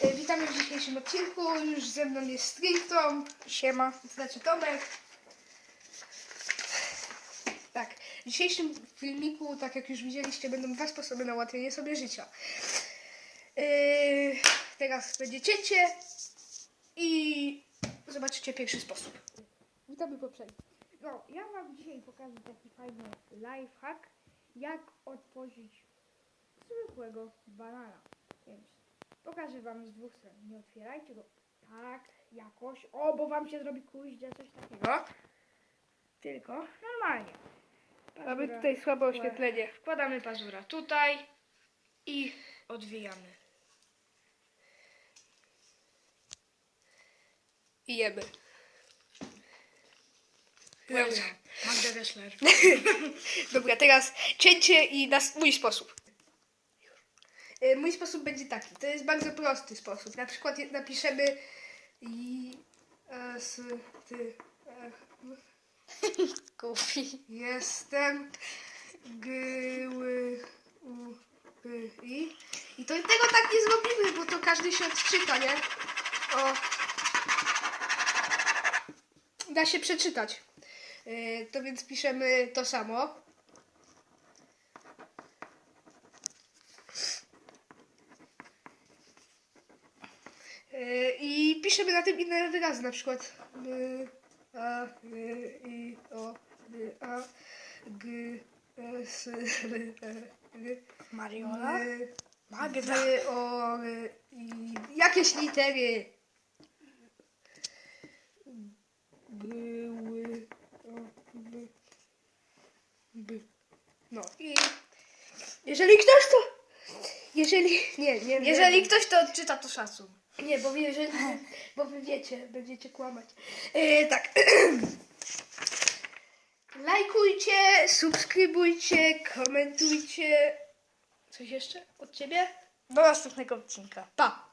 E, Witamy w dzisiejszym odcinku. Już ze mną jest Strington. Siema. Znaczy Tomek. Tak. W dzisiejszym filmiku, tak jak już widzieliście, będą dwa sposoby na ułatwienie sobie życia. Yy, teraz będzie cięcie i zobaczycie pierwszy sposób. Witamy po przejściu. No, ja wam dzisiaj pokażę taki fajny lifehack, jak otworzyć zwykłego banana. Więc pokażę wam z dwóch stron. Nie otwierajcie go tak jakoś, o, bo wam się zrobi kuździa, coś takiego. Tylko normalnie. Mamy Pazura. tutaj słabe oświetlenie. Wkładamy pazura tutaj i odwijamy. I jemy. Magda Gessler. Dobra, teraz cięcie i nas, mój sposób. E, Mój sposób będzie taki. To jest bardzo prosty sposób. Na przykład napiszemy i e, s, ty, e, Kupi. jestem gyły u y, i i to tego tak nie zrobimy, bo to każdy się odczyta, nie? O. Da się przeczytać. To więc piszemy to samo. I piszemy na tym inne wyrazy, na przykład y, a, y, i, o, y, a, g, s, l, e, g, Mariola. y, Magda. y, o, y, i jakieś litery. Były, o, by, by. No i jeżeli ktoś to, jeżeli, nie, nie, nie. Jeżeli ktoś to odczyta, to szacun. Nie, bo jeżeli, bo wy wiecie, będziecie kłamać. E, tak. Lajkujcie, subskrybujcie, komentujcie. Coś jeszcze od ciebie? Do następnego odcinka. Pa!